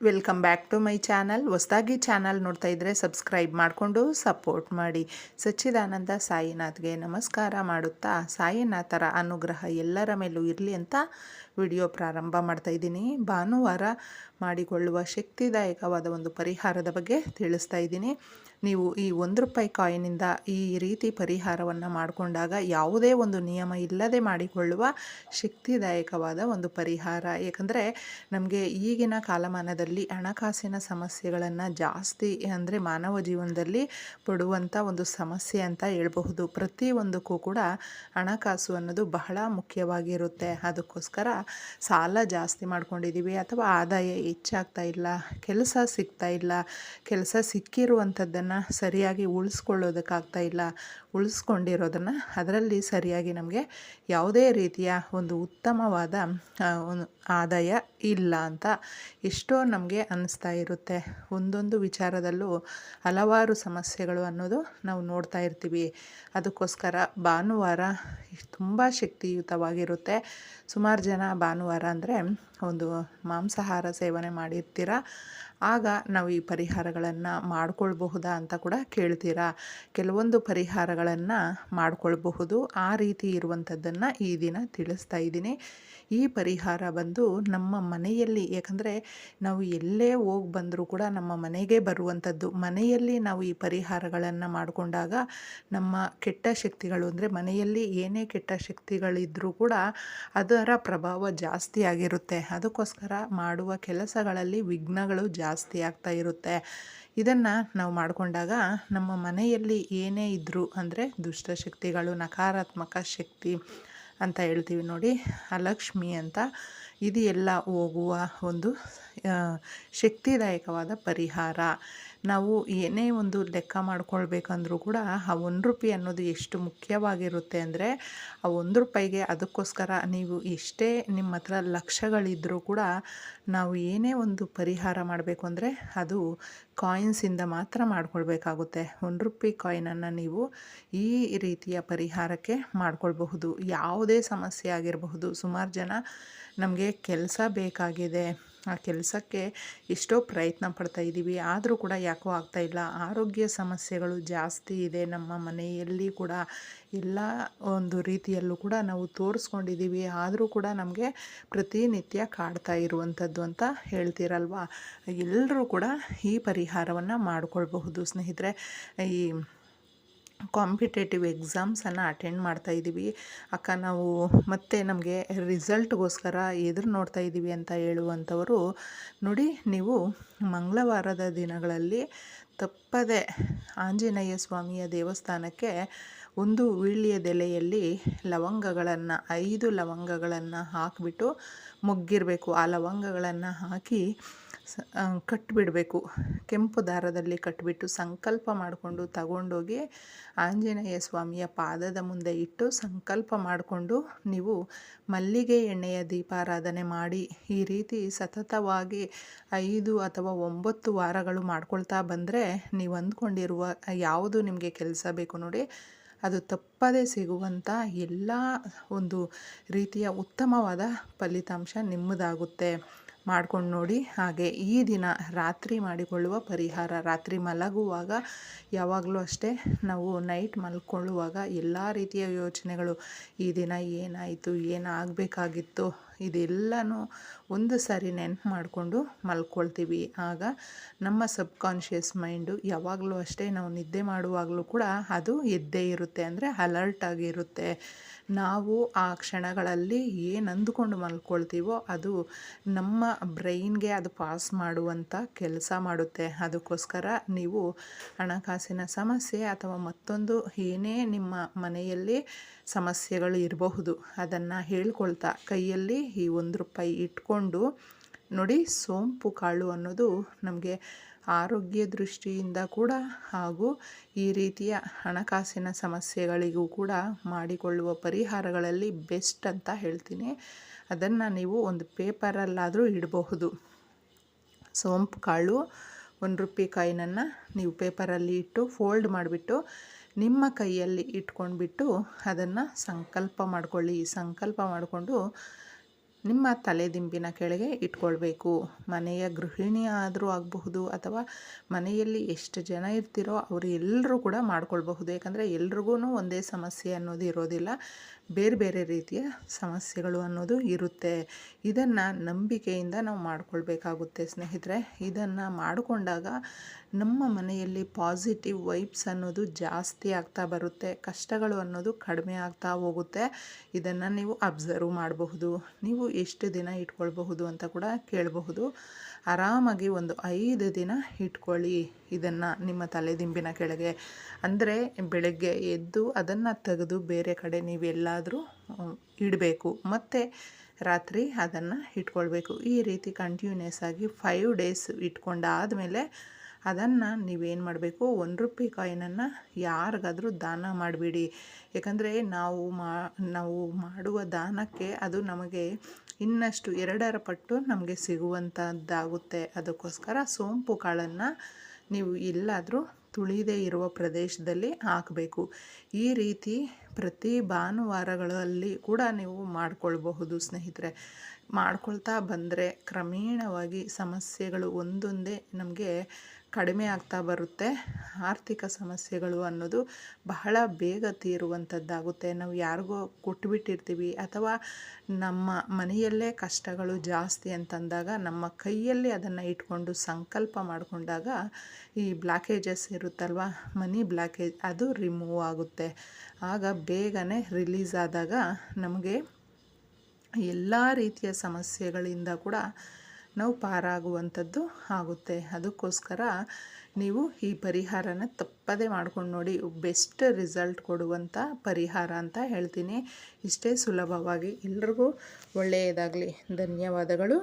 Welcome back to my channel ಹೊಸದಾಗಿ channel ನೋಡ್ತಾ ಇದ್ದರೆ ಸಬ್ಸ್ಕ್ರೈಬ್ ಮಾಡಿಕೊಂಡು ಸಪೋರ್ಟ್ ಮಾಡಿ. ಸಚ್ಚಿದಾನಂದ ಸಾಯಿನಾಥ್ಗೆ ನಮಸ್ಕಾರ ಮಾಡುತ್ತಾ ಸಾಯಿನಾಥರ ಅನುಗ್ರಹ ಎಲ್ಲರ ಮೇಲೂ ಇರಲಿ ಅಂತ ವಿಡಿಯೋ ಪ್ರಾರಂಭ ಮಾಡ್ತಾ ಇದ್ದೀನಿ. ಭಾನುವಾರ ಮಾಡಿಕೊಳ್ಳುವ ಶಕ್ತಿದಾಯಕವಾದ ಒಂದು ಪರಿಹಾರದ ಬಗ್ಗೆ ತಿಳಿಸ್ತಾ ಇದ್ದೀನಿ. ನೀವು ಈ ಒಂದು ರೂಪಾಯಿ ಕಾಯಿನಿಂದ ಈ ರೀತಿ ಪರಿಹಾರವನ್ನು ಮಾಡಿಕೊಂಡಾಗ ಯಾವುದೇ ಒಂದು ನಿಯಮ ಇಲ್ಲದೆ ಮಾಡಿಕೊಳ್ಳುವ ಶಕ್ತಿದಾಯಕವಾದ ಒಂದು ಪರಿಹಾರ. ಏಕೆಂದರೆ ನಮಗೆ ಈಗಿನ ಕಾಲಮಾನದಲ್ಲಿ ಹಣಕಾಸಿನ ಸಮಸ್ಯೆಗಳನ್ನು ಜಾಸ್ತಿ ಅಂದರೆ ಮಾನವ ಜೀವನದಲ್ಲಿ ಪಡುವಂಥ ಒಂದು ಸಮಸ್ಯೆ ಅಂತ ಹೇಳ್ಬಹುದು. ಪ್ರತಿಯೊಂದಕ್ಕೂ ಕೂಡ ಹಣಕಾಸು ಅನ್ನೋದು ಬಹಳ ಮುಖ್ಯವಾಗಿರುತ್ತೆ. ಅದಕ್ಕೋಸ್ಕರ ಸಾಲ ಜಾಸ್ತಿ ಮಾಡ್ಕೊಂಡಿದ್ದೀವಿ ಅಥವಾ ಆದಾಯ ಹೆಚ್ಚಾಗ್ತಾ ಇಲ್ಲ, ಕೆಲಸ ಸಿಗ್ತಾ ಇಲ್ಲ, ಕೆಲಸ ಸಿಕ್ಕಿರುವಂಥದ್ದನ್ನು ಸರಿಯಾಗಿ ಉಳಿಸ್ಕೊಳ್ಳೋದಕ್ಕಾಗ್ತಾ ಇಲ್ಲ, ಉಳಿಸ್ಕೊಂಡಿರೋದನ್ನು ಅದರಲ್ಲಿ ಸರಿಯಾಗಿ ನಮಗೆ ಯಾವುದೇ ರೀತಿಯ ಒಂದು ಉತ್ತಮವಾದ ಆದಾಯ ಇಲ್ಲ ಅಂತ ಎಷ್ಟೋ ನಮಗೆ ಅನ್ನಿಸ್ತಾ ಇರುತ್ತೆ. ಒಂದೊಂದು ವಿಚಾರದಲ್ಲೂ ಹಲವಾರು ಸಮಸ್ಯೆಗಳು ಅನ್ನೋದು ನಾವು ನೋಡ್ತಾ ಇರ್ತೀವಿ. ಅದಕ್ಕೋಸ್ಕರ ಭಾನುವಾರ ತುಂಬ ಶಕ್ತಿಯುತವಾಗಿರುತ್ತೆ. ಸುಮಾರು ಜನ ಭಾನುವಾರ ಅಂದರೆ ಒಂದು ಮಾಂಸಾಹಾರ ಸೇವನೆ ಮಾಡಿರ್ತೀರ? ಆಗ ನಾವು ಈ ಪರಿಹಾರಗಳನ್ನು ಮಾಡಿಕೊಳ್ಬಹುದಾ ಅಂತ ಕೂಡ ಕೇಳ್ತೀರಾ? ಕೆಲವೊಂದು ಪರಿಹಾರಗಳನ್ನು ಮಾಡಿಕೊಳ್ಬಹುದು. ಆ ರೀತಿ ಇರುವಂಥದ್ದನ್ನು ಈ ದಿನ ತಿಳಿಸ್ತಾ ಇದ್ದೀನಿ. ಈ ಪರಿಹಾರ ಬಂದು ನಮ್ಮ ಮನೆಯಲ್ಲಿ, ಯಾಕಂದರೆ ನಾವು ಎಲ್ಲೇ ಹೋಗಿ ಬಂದರೂ ಕೂಡ ನಮ್ಮ ಮನೆಗೆ ಬರುವಂಥದ್ದು. ಮನೆಯಲ್ಲಿ ನಾವು ಈ ಪರಿಹಾರಗಳನ್ನು ಮಾಡಿಕೊಂಡಾಗ ನಮ್ಮ ಕೆಟ್ಟ ಶಕ್ತಿಗಳು, ಅಂದರೆ ಮನೆಯಲ್ಲಿ ಏನೇ ಕೆಟ್ಟ ಶಕ್ತಿಗಳಿದ್ದರೂ ಕೂಡ ಅದರ ಪ್ರಭಾವ ಜಾಸ್ತಿ ಆಗಿರುತ್ತೆ. ಅದಕ್ಕೋಸ್ಕರ ಮಾಡುವ ಕೆಲಸಗಳಲ್ಲಿ ವಿಘ್ನಗಳು ಜಾಸ್ತಿ ಆಗ್ತಾ ಇರುತ್ತೆ. ಇದನ್ನು ನಾವು ಮಾಡಿಕೊಂಡಾಗ ನಮ್ಮ ಮನೆಯಲ್ಲಿ ಏನೇ ಇದ್ದರೂ ಅಂದರೆ ದುಷ್ಟಶಕ್ತಿಗಳು ನಕಾರಾತ್ಮಕ ಶಕ್ತಿ ಅಂತ ಹೇಳ್ತೀವಿ ನೋಡಿ. ಆ ಲಕ್ಷ್ಮಿ ಅಂತ ಇದು ಎಲ್ಲ ಹೋಗುವ ಒಂದು ಶಕ್ತಿದಾಯಕವಾದ ಪರಿಹಾರ. ನಾವು ಏನೇ ಒಂದು ಲೆಕ್ಕ ಮಾಡ್ಕೊಳ್ಬೇಕಂದ್ರೂ ಕೂಡ ಆ ಒಂದು ರೂಪಾಯಿ ಅನ್ನೋದು ಎಷ್ಟು ಮುಖ್ಯವಾಗಿರುತ್ತೆ ಅಂದರೆ ಆ ಒಂದು ರೂಪಾಯಿಗೆ ಅದಕ್ಕೋಸ್ಕರ ನೀವು ಎಷ್ಟೇ ನಿಮ್ಮ ಹತ್ರ ಲಕ್ಷಗಳಿದ್ದರೂ ಕೂಡ ನಾವು ಏನೇ ಒಂದು ಪರಿಹಾರ ಮಾಡಬೇಕು ಅಂದರೆ ಅದು ಕಾಯಿನ್ಸಿಂದ ಮಾತ್ರ ಮಾಡ್ಕೊಳ್ಬೇಕಾಗುತ್ತೆ. ಒಂದು ರೂಪಾಯಿ ಕಾಯಿನನ್ನು ನೀವು ಈ ರೀತಿಯ ಪರಿಹಾರಕ್ಕೆ ಮಾಡಿಕೊಳ್ಬಹುದು. ಯಾವುದೇ ಸಮಸ್ಯೆ ಆಗಿರಬಹುದು. ಸುಮಾರು ಜನ ನಮಗೆ ಕೆಲಸ ಬೇಕಾಗಿದೆ. ಆ ಕೆಲಸಕ್ಕೆ ಎಷ್ಟೋ ಪ್ರಯತ್ನ ಪಡ್ತಾ ಇದ್ದೀವಿ. ಆದರೂ ಕೂಡ ಯಾಕೋ ಇಲ್ಲ. ಆರೋಗ್ಯ ಸಮಸ್ಯೆಗಳು ಜಾಸ್ತಿ ಇದೆ. ನಮ್ಮ ಮನೆಯಲ್ಲಿ ಕೂಡ ಎಲ್ಲ ಒಂದು ರೀತಿಯಲ್ಲೂ ಕೂಡ ನಾವು ತೋರಿಸ್ಕೊಂಡಿದ್ದೀವಿ. ಆದರೂ ಕೂಡ ನಮಗೆ ಪ್ರತಿನಿತ್ಯ ಕಾಡ್ತಾ ಇರುವಂಥದ್ದು ಅಂತ ಹೇಳ್ತಿರಲ್ವಾ? ಎಲ್ಲರೂ ಕೂಡ ಈ ಪರಿಹಾರವನ್ನು ಮಾಡಿಕೊಳ್ಬಹುದು. ಸ್ನೇಹಿತರೆ, ಈ ಕಾಂಪಿಟೇಟಿವ್ ಎಕ್ಸಾಮ್ಸನ್ನು ಅಟೆಂಡ್ ಮಾಡ್ತಾ ಇದ್ದೀವಿ ಅಕ್ಕ, ನಾವು ಮತ್ತೆ ನಮಗೆ ರಿಸಲ್ಟ್ಗೋಸ್ಕರ ಎದುರು ನೋಡ್ತಾ ಇದ್ದೀವಿ ಅಂತ ಹೇಳುವಂಥವರು, ನೋಡಿ ನೀವು ಮಂಗಳವಾರದ ದಿನಗಳಲ್ಲಿ ತಪ್ಪದೆ ಆಂಜನೇಯ ಸ್ವಾಮಿಯ ದೇವಸ್ಥಾನಕ್ಕೆ ಒಂದು ವೀಳ್ಯದೆಲೆಯಲ್ಲಿ ಲವಂಗಗಳನ್ನು, ಐದು ಲವಂಗಗಳನ್ನು ಹಾಕಿಬಿಟ್ಟು ಮುಗ್ಗಿರಬೇಕು. ಆ ಲವಂಗಗಳನ್ನು ಹಾಕಿ ಕಟ್ಟಿಬಿಡಬೇಕು ಕೆಂಪು ದಾರದಲ್ಲಿ ಕಟ್ಟಿಬಿಟ್ಟು ಸಂಕಲ್ಪ ಮಾಡಿಕೊಂಡು ತಗೊಂಡೋಗಿ ಆಂಜನೇಯ ಸ್ವಾಮಿಯ ಪಾದದ ಮುಂದೆ ಇಟ್ಟು ಸಂಕಲ್ಪ ಮಾಡಿಕೊಂಡು ನೀವು ಮಲ್ಲಿಗೆ ಎಣ್ಣೆಯ ದೀಪಾರಾಧನೆ ಮಾಡಿ ಈ ರೀತಿ ಸತತವಾಗಿ ಐದು ಅಥವಾ ಒಂಬತ್ತು ವಾರಗಳು ಮಾಡ್ಕೊಳ್ತಾ ಬಂದರೆ ನೀವು ಅಂದ್ಕೊಂಡಿರುವ ಯಾವುದು ನಿಮಗೆ ಕೆಲಸ ಬೇಕು ನೋಡಿ, ಅದು ತಪ್ಪದೇ ಸಿಗುವಂಥ ಎಲ್ಲ ಒಂದು ರೀತಿಯ ಉತ್ತಮವಾದ ಫಲಿತಾಂಶ ನಿಮ್ಮದಾಗುತ್ತೆ. ಮಾಡ್ಕೊಂಡು ನೋಡಿ, ಹಾಗೆ ಈ ದಿನ ರಾತ್ರಿ ಮಾಡಿಕೊಳ್ಳುವ ಪರಿಹಾರ. ರಾತ್ರಿ ಮಲಗುವಾಗ ಯಾವಾಗಲೂ ಅಷ್ಟೇ ನಾವು ನೈಟ್ ಮಲ್ಕೊಳ್ಳುವಾಗ ಎಲ್ಲ ರೀತಿಯ ಯೋಚನೆಗಳು, ಈ ದಿನ ಏನಾಯಿತು ಏನಾಗಬೇಕಾಗಿತ್ತು ಇದೆಲ್ಲನೂ ಒಂದು ಸಾರಿ ನೆನಪು ಮಾಡಿಕೊಂಡು ಮಲ್ಕೊಳ್ತೀವಿ. ಆಗ ನಮ್ಮ ಸಬ್ಕಾನ್ಷಿಯಸ್ ಮೈಂಡು ಯಾವಾಗಲೂ ಅಷ್ಟೇ ನಾವು ನಿದ್ದೆ ಮಾಡುವಾಗಲೂ ಕೂಡ ಅದು ಎದ್ದೇ ಇರುತ್ತೆ, ಅಂದರೆ ಅಲರ್ಟ್ ಆಗಿರುತ್ತೆ. ನಾವು ಆ ಕ್ಷಣಗಳಲ್ಲಿ ಏನು ಅಂದುಕೊಂಡು ಮಲ್ಕೊಳ್ತೀವೋ ಅದು ನಮ್ಮ ಬ್ರೈನ್ಗೆ ಅದು ಪಾಸ್ ಮಾಡುವಂಥ ಕೆಲಸ ಮಾಡುತ್ತೆ. ಅದಕ್ಕೋಸ್ಕರ ನೀವು ಹಣಕಾಸಿನ ಸಮಸ್ಯೆ ಅಥವಾ ಮತ್ತೊಂದು ಏನೇ ನಿಮ್ಮ ಮನೆಯಲ್ಲಿ ಸಮಸ್ಯೆಗಳು ಇರಬಹುದು, ಅದನ್ನು ಹೇಳ್ಕೊಳ್ತಾ ಕೈಯಲ್ಲಿ ಈ ಒಂದು ರೂಪಾಯಿ ಇಟ್ಕೊಂಡು ನೋಡಿ ಸೋಂಪು ಕಾಳು ಅನ್ನೋದು ನಮಗೆ ಆರೋಗ್ಯ ದೃಷ್ಟಿಯಿಂದ ಕೂಡ ಹಾಗೂ ಈ ರೀತಿಯ ಹಣಕಾಸಿನ ಸಮಸ್ಯೆಗಳಿಗೂ ಕೂಡ ಮಾಡಿಕೊಳ್ಳುವ ಪರಿಹಾರಗಳಲ್ಲಿ ಬೆಸ್ಟ್ ಅಂತ ಹೇಳ್ತೀನಿ. ಅದನ್ನು ನೀವು ಒಂದು ಪೇಪರಲ್ಲಾದರೂ ಇಡಬಹುದು. ಸೋಂಪು ಕಾಳು ಒಂದು ರೂಪಾಯಿ ಕಾಯಿನನ್ನು ನೀವು ಪೇಪರಲ್ಲಿ ಇಟ್ಟು ಫೋಲ್ಡ್ ಮಾಡಿಬಿಟ್ಟು ನಿಮ್ಮ ಕೈಯಲ್ಲಿ ಇಟ್ಕೊಂಡ್ಬಿಟ್ಟು ಅದನ್ನು ಸಂಕಲ್ಪ ಮಾಡಿಕೊಳ್ಳಿ. ಸಂಕಲ್ಪ ಮಾಡಿಕೊಂಡು ನಿಮ್ಮ ತಲೆದಿಂಬಿನ ಕೆಳಗೆ ಇಟ್ಕೊಳ್ಬೇಕು. ಮನೆಯ ಗೃಹಿಣಿ ಆದರೂ ಆಗಬಹುದು ಅಥವಾ ಮನೆಯಲ್ಲಿ ಎಷ್ಟು ಜನ ಇರ್ತೀರೋ ಅವರು ಎಲ್ಲರೂ ಕೂಡ ಮಾಡ್ಕೊಳ್ಬಹುದು. ಯಾಕಂದರೆ ಎಲ್ರಿಗೂ ಒಂದೇ ಸಮಸ್ಯೆ ಅನ್ನೋದು ಇರೋದಿಲ್ಲ. ಬೇರೆ ಬೇರೆ ರೀತಿಯ ಸಮಸ್ಯೆಗಳು ಅನ್ನೋದು ಇರುತ್ತೆ. ಇದನ್ನು ನಂಬಿಕೆಯಿಂದ ನಾವು ಮಾಡಿಕೊಳ್ಬೇಕಾಗುತ್ತೆ ಸ್ನೇಹಿತರೆ. ಇದನ್ನು ಮಾಡಿಕೊಂಡಾಗ ನಮ್ಮ ಮನೆಯಲ್ಲಿ ಪಾಸಿಟಿವ್ ವೈಬ್ಸ್ ಅನ್ನೋದು ಜಾಸ್ತಿ ಆಗ್ತಾ ಬರುತ್ತೆ. ಕಷ್ಟಗಳು ಅನ್ನೋದು ಕಡಿಮೆ ಆಗ್ತಾ ಹೋಗುತ್ತೆ. ಇದನ್ನು ನೀವು ಅಬ್ಸರ್ವ್ ಮಾಡಬಹುದು. ನೀವು ಎಷ್ಟು ದಿನ ಇಟ್ಕೊಳ್ಬಹುದು ಅಂತ ಕೂಡ ಕೇಳಬಹುದು. ಆರಾಮಾಗಿ ಒಂದು ಐದು ದಿನ ಇಟ್ಕೊಳ್ಳಿ ಇದನ್ನು ನಿಮ್ಮ ತಲೆದಿಂಬಿನ ಕೆಳಗೆ. ಅಂದರೆ ಬೆಳಗ್ಗೆ ಎದ್ದು ಅದನ್ನು ತೆಗೆದು ಬೇರೆ ಕಡೆ ನೀವೆಲ್ಲಾದರೂ ಇಡಬೇಕು. ಮತ್ತು ರಾತ್ರಿ ಅದನ್ನು ಇಟ್ಕೊಳ್ಬೇಕು. ಈ ರೀತಿ ಕಂಟಿನ್ಯೂಸ್ ಆಗಿ ಫೈವ್ ಡೇಸ್ ಇಟ್ಕೊಂಡಾದಮೇಲೆ ಅದನ್ನು ನೀವೇನು ಮಾಡಬೇಕು? ಒಂದು ರುಪಿ ಕಾಯಿನನ್ನು ಯಾರಿಗಾದರೂ ದಾನ ಮಾಡಿಬಿಡಿ. ಯಾಕಂದರೆ ನಾವು ಮಾ, ನಾವು ಮಾಡುವ ದಾನಕ್ಕೆ ಅದು ನಮಗೆ ಇನ್ನಷ್ಟು ಎರಡರ ಪಟ್ಟು ನಮಗೆ ಸಿಗುವಂಥದ್ದಾಗುತ್ತೆ ಅದಕ್ಕೋಸ್ಕರ ಸೋಂಪು ಕಾಳನ್ನು ನೀವು ಎಲ್ಲಾದರೂ ತುಳಿದೇ ಇರುವ ಪ್ರದೇಶದಲ್ಲಿ ಹಾಕಬೇಕು. ಈ ರೀತಿ ಪ್ರತಿ ಭಾನುವಾರಗಳಲ್ಲಿ ಕೂಡ ನೀವು ಮಾಡಿಕೊಳ್ಬಹುದು ಸ್ನೇಹಿತರೆ. ಮಾಡ್ಕೊಳ್ತಾ ಬಂದರೆ ಕ್ರಮೇಣವಾಗಿ ಸಮಸ್ಯೆಗಳು ಒಂದೊಂದೇ ನಮಗೆ ಕಡಿಮೆ ಆಗ್ತಾ ಬರುತ್ತೆ. ಆರ್ಥಿಕ ಸಮಸ್ಯೆಗಳು ಅನ್ನೋದು ಬಹಳ ಬೇಗ ತೀರುವಂಥದ್ದಾಗುತ್ತೆ. ನಾವು ಯಾರಿಗೋ ಕೊಟ್ಬಿಟ್ಟಿರ್ತೀವಿ ಅಥವಾ ನಮ್ಮ ಮನೆಯಲ್ಲೇ ಕಷ್ಟಗಳು ಜಾಸ್ತಿ ಅಂತಂದಾಗ ನಮ್ಮ ಕೈಯಲ್ಲಿ ಅದನ್ನು ಇಟ್ಕೊಂಡು ಸಂಕಲ್ಪ ಮಾಡಿಕೊಂಡಾಗ ಈ ಬ್ಲಾಕೇಜಸ್ ಇರುತ್ತಲ್ವ, ಮನಿ ಬ್ಲಾಕೇಜ್ ಅದು ರಿಮೂವ್ ಆಗುತ್ತೆ. ಆಗ ಬೇಗನೆ ರಿಲೀಸ್ ಆದಾಗ ನಮಗೆ ಎಲ್ಲ ರೀತಿಯ ಸಮಸ್ಯೆಗಳಿಂದ ಕೂಡ ನಾವು ಪಾರಾಗುವಂಥದ್ದು ಆಗುತ್ತೆ. ಅದಕ್ಕೋಸ್ಕರ ನೀವು ಈ ಪರಿಹಾರನ ತಪ್ಪದೇ ಮಾಡ್ಕೊಂಡು ನೋಡಿ, ಬೆಸ್ಟ್ ರಿಸಲ್ಟ್ ಕೊಡುವಂಥ ಪರಿಹಾರ ಅಂತ ಹೇಳ್ತೀನಿ. ಇಷ್ಟೇ ಸುಲಭವಾಗಿ. ಎಲ್ರಿಗೂ ಒಳ್ಳೆಯದಾಗಲಿ. ಧನ್ಯವಾದಗಳು.